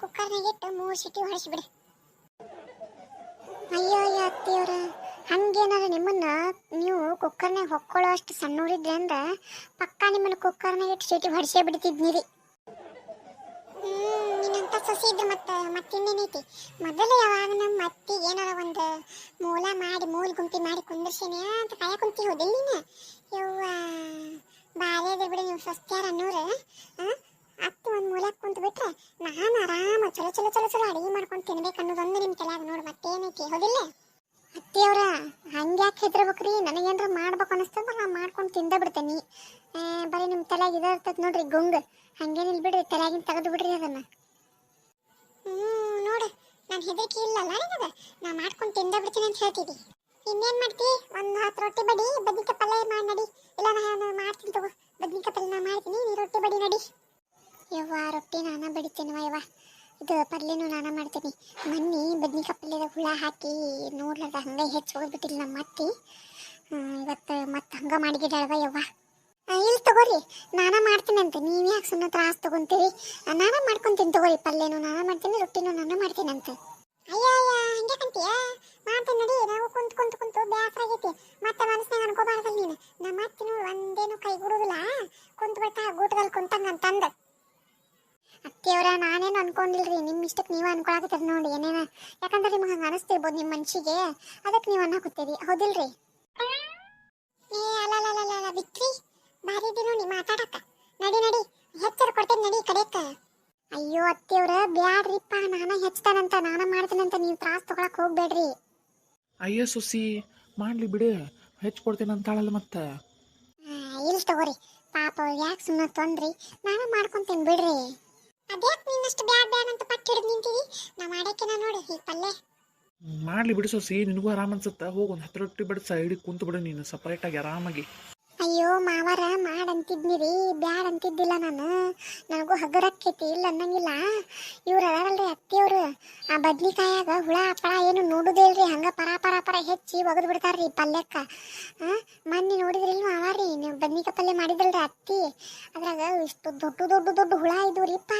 ಕುಕ್ಕರ್ನಾಗ ಇಟ್ಟು ಮೂರು ಸಿಟಿ ಹೊಡಿಸ್ಬಿಡು. ಅಯ್ಯೋ ಅಯ್ಯೋ, ಅತ್ತಿಯವ್ರ. ಹಂಗೇನಾರ ನಿಮ್ಮನ್ನ ನೀವು ಕುಕ್ಕರ್ನಾಗ ಹೊಕ್ಕೊಳ್ಳೋ ಅಷ್ಟು ಸಣ್ಣವ್ರಿದ್ರೆ ಅಂದ್ರೆ ಪಕ್ಕ ನಿಮ್ಮನ್ನ ಕುಕ್ಕರ್ನಾಗ ಇಟ್ಟು ಸಿಟಿ ಹೊಡಿಸೇ ಬಿಡ್ತಿದ್ನಿರಿ. ನೀನಂತ ಸಸಿ ಇದ್ರೆ ಮತ್ತೆ ಮತ್ತಿನ್ನೇನೈತಿ? ಮೊದಲು ಯಾವಾಗ ನಮ್ಮ ಅತ್ತಿಗೆ ಏನಾರ ಒಂದು ಮೂಲ ಮಾಡಿ, ಮೂಲ ಗುಂಪಿ ಮಾಡಿ ಕುಂದಿರ್ಸೇನೆ ಅಂತ ಕಾಯ ಕುಂತಿ ಹೋದಿಲ್ಲ ಯವ್ವ ಬಾರಿ ಬಿಡಿ ನೀವು ಸಸ್ತ್ಯಾರ ಅನ್ನೋರು ಅತ್ತು ಒಂದು ಮೂಲಕ್ಕೆ ಕುಂತು ಬಿಟ್ರೆ ನಾನು ಆರಾಮ ಚಲೋ ಚಲೋ ಚಲೋ ಚಲೋ ಅಡಿಗೆ ಮಾಡ್ಕೊಂಡು ತಿನ್ಬೇಕು ಅನ್ನೋದೊಂದು ನಿಮ್ಮ ತಲೆಯಾಗ ನೋಡಿ ಮತ್ತೇನೈತಿ ಹೌದಿಲ್ಲ ಅತ್ತಿಯವ್ರ ಹಂಗ್ಯಾಕೆ ಹೆದ್ರಬೇಕ್ರಿ ನನಗೇನ್ರ ಮಾಡ್ಬೇಕು ಅನಿಸ್ತದ ನಾ ಮಾಡ್ಕೊಂಡು ತಿಂದ ಬಿಡ್ತೇನೆ. ಬರೀ ನಿಮ್ಮ ತಲೆಯಾಗ ಇದ ಇರ್ತೈತೆ ನೋಡ್ರಿ ಗುಂಗ್. ಹಂಗೇನಿಲ್ಲ ಬಿಡ್ರಿ ತಲೆಯಾಗಿನ ತೆಗೆದು ಬಿಡ್ರಿ ಅದನ್ನ. ಹ್ಞೂ ನೋಡು, ನಾನು ಹೆದರಿಕೆ ಇಲ್ಲಲ್ಲ ನಿನಗೆ? ನಾ ಮಾಡ್ಕೊಂಡು ತಿಂದ ಬಿಡ್ತೀನಿ ಅಂತ ಹೇಳ್ತಿದ್ದಿ ಇನ್ನೇನು ಮಾಡ್ತಿ? ಒಂದು ಹತ್ತು ರೊಟ್ಟಿ ಬಡಿ, ಬದ್ನಿಕಾಯಿ ಪಲ್ಯ ಮಾಡಿ ನಡಿ. ಇಲ್ಲ ನಾನು ಮಾಡ್ತೀನಿ ತಗೋ, ಬದ್ನಿಕಾಯಿ ಪಲ್ಯ ನಾ ಮಾಡ್ತೀನಿ, ನೀ ರೊಟ್ಟಿ ಬಡಿ ನಡಿ. ಯವ್ವ, ರೊಟ್ಟಿ ನಾನು ಬಡಿತೀನವ ಯವ್ವ. ಇದು ಪಲ್ಯನೂ ನಾನು ಮಾಡ್ತೀನಿ. ಮೊನ್ನೆ ಬದ್ನಿಕಾಯಿ ಪಲ್ಯದ ಹುಳ ಹಾಕಿ ನೋಡ್ಲಾರ್ದ ಹಂಗೆ ಹೆಚ್ಚು ಹೋಗ್ಬಿಟ್ಟಿಲ್ಲ ನಮ್ಮ ಅತ್ತಿ. ಇವತ್ತು ಮತ್ತೆ ಹಂಗೆ ಮಾಡಿಗಿಡಾಳವ ಯವ್ವ. ಇಲ್ಲಿ ತಗೋರಿ, ನಾನು ಮಾಡ್ತೀನಿ ಅಂತ. ನೀವು ಯಾಕೆ ಸುಮ್ಮನೆ ತ್ರಾಸ ತಗೊಂತೀರಿ? ನಾನ ಮಾಡ್ಕೊಂತೀನಿ ತಗೋರಿ ಪಲ್ಯನೂ ನಾನು ಮಾಡ್ತೀನಿ, ರೊಟ್ಟಿನೂ ನಾನ ಮಾಡ್ತೀನಿ ಅಂತ. ಅಯ್ಯ ಅಯ್ಯ ಹಂಗೆ ಕಂತೀಯ ಮಾಡ್ತೀನಿ ನಡಿ ನಾವು ಕುಂತ್ ಕುಂತ್ ಕುಂತು ಬ್ಯಾಸರ ಆಗೈತಿ ಮತ್ತೆ ಮನಸ್ನಾಗ ಅನ್ಕೋಬಾರ್ದಲ್ಲ ನೀನು ನಮ್ಮ ಅತ್ತಿ ನೋಡು ಒಂದೇನು ಕೈ ಗುಡುದಿಲ್ಲ ಕುಂತ್ ಬಿಟ್ಟ ಗೂಟದಲ್ಲಿ ಕುಂತಂಗ ಅಂತಂದ ಅತ್ತಿಯವರ ಅನ್ಕೊಂಡಿಲ್ರಿ ನಿಮ್ಮ ಇಷ್ಟಕ್ಕೆ ನೀವು ಅನ್ಕೊಳಕತ್ತೀರಿ ನೋಡಿ ಏನೇನ? ಯಾಕಂದ್ರೆ ನಿಮ್ಗೆ ಹಂಗೆ ಅನಿಸ್ತಿರ್ಬೋದು ನಿಮ್ಮ ಮನ್ಸಿಗೆ. ಅದಕ್ಕೆ ನೀವು ಅನ್ನಕತ್ತೀರಿ ಹೌದಿಲ್ರಿ? ಏ ಅಲ್ಲ ಅಲ್ಲ ಅಲ್ಲ ಬಿತ್ರಿ ಭಾರಿ ಇದಿ ನೋಡಿ ಮಾತಾಡಕ್ಕ. ನಡಿ ನಡಿ ಹೆಚ್ಚರ ಕೊಡ್ತೇನೆ ನಡಿ ಕಡೆಕ್ಕ ಅಯ್ಯೋ ಅತ್ತಿಯವ್ರ ಬ್ಯಾಡ್ರಿಪ್ಪ ನಾನ ಹೆಚ್ಚತಾನಂತ ನಾನ ಮಾಡ್ತೀನಂತ ನೀವು ತ್ರಾಸ ತಗೊಳಕ್ ಹೋಗ್ಬೇಡ್ರಿ. ಅಯ್ಯೋ ಸುಸಿ ಮಾಡ್ಲಿ ಬಿಡು. ಹೆಚ್ಚು ಕೊಡ್ತೇನೆ ಅಂತಾಳಲ್ಲ ಮತ್ತೆ. ಇಲ್ಲಿ ತಗೋರಿ. ಪಾಪ ಯಾಕೆ ಸುಮ್ಮನೆ ತೊಂದ್ರಿ? ನಾನು ಮಾಡ್ಕೊಂತೀನಿ ಬಿಡ್ರಿ. ಅದ್ಯಾಕೆ ನಿನ್ನಷ್ಟು ಬ್ಯಾಡ್ ಬ್ಯಾಡ್ ಅಂತ ಪಟ್ಟು ಹಿಡಿದು ನಿಂತೀವಿ ನಾ ಮಾಡಕ್ಕೆ ನೋಡಿ, ಈ ಪಲ್ಯ ಮಾಡ್ಲಿ ಬಿಡು ಸೊಸಿ, ನಿನಗೂ ಆರಾಮ ಅನ್ಸುತ್ತೆ? ಹೋಗಿ ಒಂದು ಹತ್ತು ರೊಟ್ಟಿ ಬಿಡು ಸೈಡಿಗೆ ಕುಂತು ಬಿಡು ನೀನು ಸಪ್ರೇಟಾಗಿ ಆರಾಮಾಗಿ. ಅಯ್ಯೋ ಮಾವಾರ ಮಾಡ್ ಅಂತಿದ್ನಿರಿ ಬ್ಯಾಡ್ ಅಂತಿದ್ದಿಲ್ಲ ನಾನು. ನನಗೂ ಹಗರಕ್ಕೈತಿ ಇಲ್ಲ ಅನ್ನಂಗಿಲ್ಲ. ಇವ್ರು ಅದಾರಲ್ರಿ ಅತ್ತಿಯವರು. ಆ ಬದ್ನಿಕಾಯಾಗ ಹುಳ ಪಳ ಏನು ನೋಡುದೇ ಇಲ್ರಿ ಹಂಗ ಪರ ಪರ ಪರ ಹೆಚ್ಚಿ ಒಗದು ಬಿಡ್ತಾರ್ರಿ ಪಲ್ಯಕ್ಕ. ಮೊನ್ನೆ ಮೊನ್ನೆ ನೋಡಿದ್ರಿಲ್ ಮಾವಾರಿ ನೀವು ಬದ್ನಿಕಾಯಿ ಪಲ್ಯ ಮಾಡಿದ್ರಲ್ರಿ ಅತ್ತಿ? ಅದ್ರಾಗ ಇಷ್ಟು ದೊಡ್ಡ ದೊಡ್ಡ ದೊಡ್ಡ ಹುಳ ಇದ್ವುರಿಪ್ಪ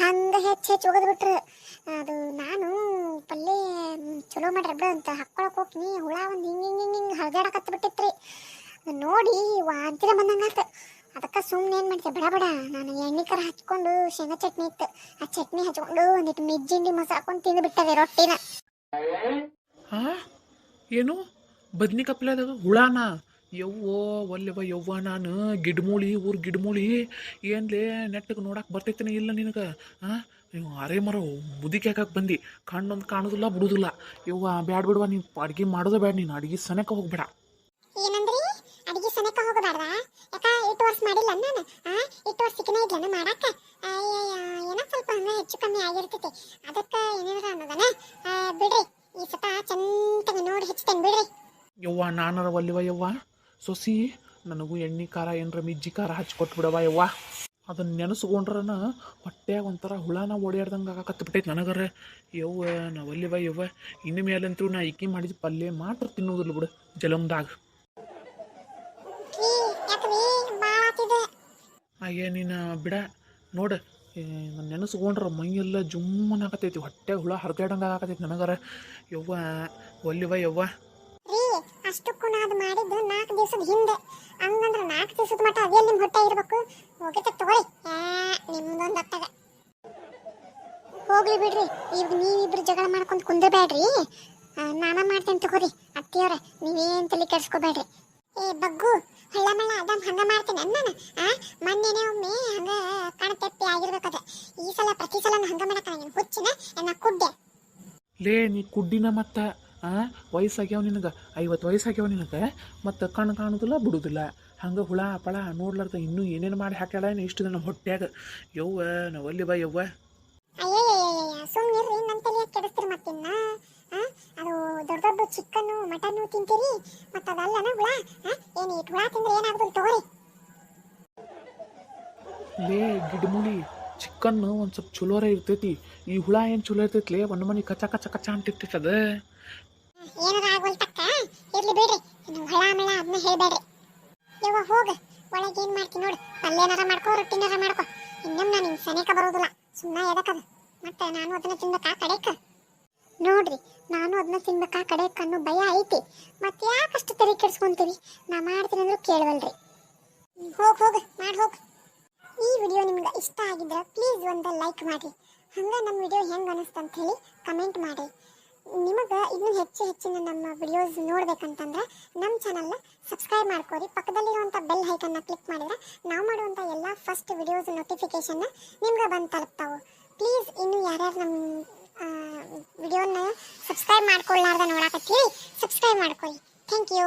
ಹಂಗ ಹೆಚ್ಚು ಹೆಚ್ಚು ಒಗದು ಬಿಟ್ರು. ಅದು ನಾನು ಪಲ್ಯ ಚಲೋ ಮಾಡ್ರಿ ಅಂತ ಹಾಕ್ಕೊಳಕ್ ಹೋಗ್ತೀನಿ. ಹುಳ ಒಂದು ಹಿಂಗೆ ಹಿಂಗೆ ಹಿಂಗೆ ಹರಿದಾಡಕತ್ತ ಬಿಟ್ಟಿತ್ರಿ ನೋಡಿ ವಾಂತಿನ ಬಂದಂಗಾತ. ಅದಕ್ಕೆ ಸುಮ್ಮನೆ ಏನು ಮಾಡ್ತೆ ಬಡ ಬಡ. ನಾನು ಎಣ್ಣೆ ಕರ ಹಚ್ಕೊಂಡು ಶೇಂಗಾ ಚಟ್ನಿ ಇತ್ತು. ಆ ಚಟ್ನಿ ಹಚ್ಕೊಂಡು ಒಂದಿಟ್ಟು ಮಿಜ್ಜಿಂಡಿ ಮಸಾ ಹಾಕೊಂಡು ತಿಂದು ಬಿಟ್ಟದೆ ರೊಟ್ಟಿನ. ಹಾ ಏನು? ಬದ್ನಿ ಕಪ್ಲದಾಗ ಹುಳಾನ? ಯವ್ವೋ ಒಲ್ಲೆವ ಯವ್ವ ನಾನು. ಗಿಡ್ಮೂಳಿ ಊರ್ ಗಿಡ್ಮೂಳಿ. ಏನ್ಲೇ ನೆಟ್ಟಗೆ ನೋಡಕ್ಕೆ ಬರ್ತೈತೇನೆ ಇಲ್ಲ ನಿನಗೆ? ಹಾಂ ನೀವು ಅರೆ ಮರ ಮುದಿಕೆ ಹಾಕಕ್ಕೆ ಬಂದು. ಕಣ್ಣೊಂದು ಕಾಣೋದಿಲ್ಲ ಬಿಡುದಿಲ್ಲ. ಯವ್ವ ಬ್ಯಾಡ ಬಿಡುವ ನೀನು ಅಡ್ಗೆ ಮಾಡೋದೇ ಬೇಡ ನೀನು ಅಡ್ಗೆ ಸನಕ ಹೋಗ್ಬೇಡ. ಹೋಗಬಾರ್ದ? ಯಾಕ ಇಟ್ಟು ವರ್ಷ ಮಾಡಿಲ್ಲ ನಾನು ಆ, ಇಟ್ಟು ವರ್ಷ ಸಿಕ್ಕನೇ ಇದ್ಲನ ಮಾಡಕ್ಕ? ಏನೋ ಸ್ವಲ್ಪ ಹಂಗ ಹೆಚ್ಚು ಕಮ್ಮಿ ಆಗಿರ್ತೈತಿ. ಅದಕ್ಕ ಏನೇನಾರ ಅನ್ನೋದನ? ಬಿಡ್ರಿ. ಈ ಸತ ಚಂತಗ ನೋಡಿ ಹೆಚ್ಚುತ್ತೇನೆ ಬಿಡ್ರಿ. ಯವ್ವ, ನಾನರ ಒಲ್ಲಿವ ಯವ್ವ? ಸೊಸಿ, ನನಗೂ ಎಣ್ಣೆ ಖಾರ ಏನರ ಮಿಜ್ಜಿ ಖಾರ ಹಚ್ಕೊಟ್ಟು ಬಿಡವ ಯವ್ವ? ಅದನ್ನ ನೆನೆಸ್ಕೊಂಡ್ರನ ಹೊಟ್ಟೆಯಾಗ ಒಂಥರ ಹುಳನ ಓಡಾಡ್ದಂಗೆ ಆಗಕತ್ತ ಬಿಟ್ಟೈತೆ ನನಗರ. ಯವ್ವ ನಾ ಒಲ್ಲಿವ ಯವ್ವ. ಇನ್ನು ಮೇಲಂತೂ ನಾ ಇಕ್ಕಿ ಮಾಡಿದ ಪಲ್ಯ ಮಾತ್ರ ತಿನ್ನೋದಿಲ್ಲ ಬಿಡು ಜಲಮ್ದಾಗ. ಅಯ್ಯ ನೀನು ಬಿಡ, ನೋಡು. ನಾನು ನೆನೆಸ್ಕೊಂಡ್ರ ಮೈಯೆಲ್ಲ ಜುಮ್ಮನಾಗತೈತಿ ಹೊಟ್ಟೆ ಹುಳ ಹರಿದಾಡಂಗೆ ಆಗತೈತಿ ನನಗರ. ಯವ್ವ, ಒಲ್ಲಿವ ಯವ್ವ. ರೀ ಅಷ್ಟಕ್ಕೂ ನಾ ಅದು ಮಾಡಿದ್ದು ನಾಲ್ಕು ದಿವಸದ ಹಿಂದೆ. ಹಂಗಂದ್ರೆ ನಾಲ್ಕು ದಿವಸದ ಮಟ್ಟ ಅದೇ ನಿಮ್ಮ ಹೊಟ್ಟೆ ಇರಬೇಕು. ಹೋಗಿತ್ತ ತಗೋರಿ. ನಿಮ್ದೊಂದು ಅತ್ತಗ. ಹೋಗ್ಲಿ ಬಿಡ್ರಿ ಈಗ ನೀವಿಬ್ರು ಜಗಳ ಮಾಡ್ಕೊಂಡು ಕುಂದ್ರಬೇಡ್ರಿ ನಾನ ಮಾಡ್ತೇನೆ ತಗೋರಿ, ಅತ್ತಿಯವ್ರೆ, ನೀವೇನ್ ತಲೆ ಕೆಡ್ಸ್ಕೋಬೇಡ್ರಿ ಏ, ಬಗ್ಗು ಹಳ್ಳ ಮಳ್ಳ ಅದಮ್ ಹಂಗ ಮಾಡ್ತೇನೆ. ನಾನು ಆ? ಮೊನ್ನೆನೆ ಒಮ್ಮೆ ಹಂಗ ಕಣತೆಪ್ಪಿ ಆಗಿರ್ಬೇಕದ ಈ ಸಲ ಪ್ರತಿ ಸಲ ಹಂಗ ಮಾಡಕ ನಾನು ಹುಚ್ಚಿನ? ನನ್ನ ಕುಡ್ಡೆ ಲೇ, ನೀ ಕುಡ್ಡಿನ ಮತ್ತ, ಆ? ವಯಸ್ಸಾಗ್ಯಾವ ನಿನಗೆ. ಐವತ್ತು ವಯಸ್ಸಾಗ್ಯಾವ ನಿನಗೆ. ಮತ್ತು ಕಣ್ಣು ಕಾಣೋದಿಲ್ಲ, ಬಿಡುದಿಲ್ಲ. ಹಂಗೆ ಹುಳ ಪಳ ನೋಡ್ಲಾರ್ದ ಇನ್ನೂ ಏನೇನು ಮಾಡಿ ಹಾಕ್ಯಾಳ ಇಷ್ಟು ದಿನ ಹೊಟ್ಟ್ಯಾಗ ಯವ್ವ ನಾವಲ್ಲಿ ಬಾ ಯವ್ವ. ಚಿಕನ್ನು ಮಟನ್ನು ತಿಂತೀರಿ. ಮತ್ತು ಅದಲ್ಲನ ಹುಳ? ಏನು ಈ ಹುಳ ತಿಂದ್ರೆ ಏನಾಗ್ಬೋದು ತಗೋರಿ. ಲೇ ಗಿಡಮೂಲಿ ಚಿಕನ್ ಒಂದು ಸ್ವಲ್ಪ ಚಲೋರ ಇರ್ತೈತಿ. ಈ ಹುಳ ಏನು ಚಲೋ ಇರ್ತೈತಿ ಲೇ ಒಂದು ಮನೆ ಕಚ್ಚ ಕಚ್ಚ ಕಚ್ಚ ಅಂತಿರ್ತೈತಿ ಅದು. ಏನಾರ ಆಗೋಲ್ತಕ್ಕ ಇರ್ಲಿ ಬಿಡ್ರಿ. ಇನ್ನು ಹುಳ ಮಳ ಅದನ್ನ ಹೇಳ್ಬೇಡ್ರಿ. ಯವ್ವ ಹೋಗ. ಒಳಗೆ ಏನು ಮಾಡ್ತೀನಿ ನೋಡು. ಪಲ್ಯನಾರ ಮಾಡ್ಕೋ ರೊಟ್ಟಿನಾರ ಮಾಡ್ಕೋ. ಇನ್ನೊಮ್ಮೆ ನಾನು ಹಿಂಗೆ ಸನೇಕ ಬರೋದಿಲ್ಲ. ಸುಮ್ಮನೆ ಎದಕ್ಕದು ಮತ್ತೆ ನಾನು ಅದನ್ನ ತಿನ್ಬೇಕಾ? ಕಡೆಕ ನೋಡ್ರಿ, ನಾನು ಅದನ್ನ ತಿನ್ಬೇಕಾ? ಕಡೆ ಕಣ್ಣು ಭಯ ಐತಿ. ಮತ್ತೆ ಯಾಕಷ್ಟು ತಲೆ ಕೆಡ್ಸ್ಕೊಂತೀವಿ ನಾ ಮಾಡ್ತೀನಿ ಅಂದ್ರೂ ಕೇಳವಲ್ರಿ. ಹೋಗ್ ಹೋಗ್, ಮಾಡಿ, ಹೋಗ್. ಈ ವಿಡಿಯೋ ನಿಮ್ಗೆ ಇಷ್ಟ ಆಗಿದ್ರೆ ಪ್ಲೀಸ್ ಒಂದು ಲೈಕ್ ಮಾಡಿ ಹಂಗೆ ನಮ್ಮ ವಿಡಿಯೋ ಹೆಂಗೆ ಅನಿಸ್ತಂತ ಹೇಳಿ ಕಮೆಂಟ್ ಮಾಡಿ ನಿಮಗೆ ಇನ್ನೂ ಹೆಚ್ಚು ಹೆಚ್ಚಿನ ನಮ್ಮ ವಿಡಿಯೋಸ್ ನೋಡ್ಬೇಕಂತಂದ್ರೆ ನಮ್ಮ ಚಾನಲ್ನ ಸಬ್ಸ್ಕ್ರೈಬ್ ಮಾಡ್ಕೋರಿ. ಪಕ್ಕದಲ್ಲಿರುವಂಥ ಬೆಲ್ ಹೈಕನ್ನ ಕ್ಲಿಕ್ ಮಾಡಿದ್ರೆ ನಾವು ಮಾಡುವಂಥ ಎಲ್ಲ ಫಸ್ಟ್ ವಿಡಿಯೋಸ್ ನೋಟಿಫಿಕೇಶನ್ನ ನಿಮ್ಗೆ ಬಂದು ತಲುಪ್ತಾವೆ. ಪ್ಲೀಸ್ ಇನ್ನು ಯಾರ್ಯಾರು ನಮ್ಮ ವಿಡಿಯೋನ ಸಬ್ಸ್ಕ್ರೈಬ್ ಮಾಡ್ಕೊಳ್ಳಾರ್ದ ನೋಡಾಕತ್ತೀರಿ. ಸಬ್ಸ್ಕ್ರೈಬ್ ಮಾಡ್ಕೊಳ್ಳಿ. Thank you